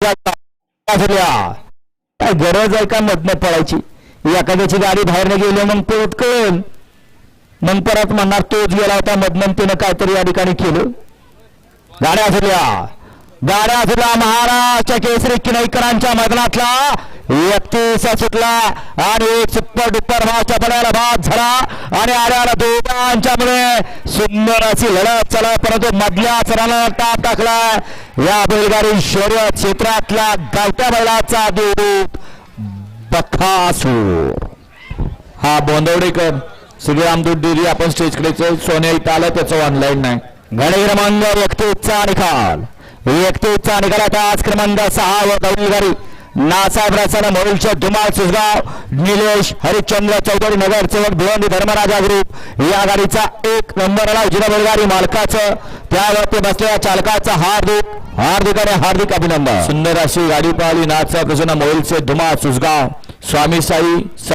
काय गरज आहे का मधनं पळायची? एखाद्याची गाडी बाहेर गेली मग परत कळेल मग परत म्हणणार तोच गेला होता मधनं तिनं काहीतरी या ठिकाणी केलं. गाड्या असल्या गाड्या असल्या महाराष्ट्र केसरी किनईकरांच्या मैदानातला. एकतीस सुटला आणि एक सुपर डुपर भावच्या पडायला भाग झाला. आणि अरे दोघांच्यामुळे सुंदर अशी लढत चला परंतु मधल्या चरणाला टाप टाकला या बैलगाडी शर्यत क्षेत्रातल्या गावत्या बैलाचा दूध बखासूर. हा बोंदवडेकर श्रीराम दूध डेरी आपण स्टेजकडे सोने इथं आलं त्याचं ऑनलाईन नाही. गणे क्रमांक एकतीसचा निकाल. एकतीसचा निकाल आता आज क्रमांक सहा व बैलगाडी. नासाहेब रसाला मोरुलच्या धुमाळ सुसगाव निलेश हरिश्चंद्र चौधरी नगर चौक भिवंडी धर्मराजा ग्रुप या गाडीचा एक नंबरला उजव्या बैलगाडी मालकाचं त्यावरती बसलेल्या चालकाचा हार्दिक हार्दिक आणि हार्दिक अभिनंदन. सुंदर अशी गाडी पाहिली. नाचा प्रसन्न मोरुलचे धुमाळ सुसगाव स्वामी साई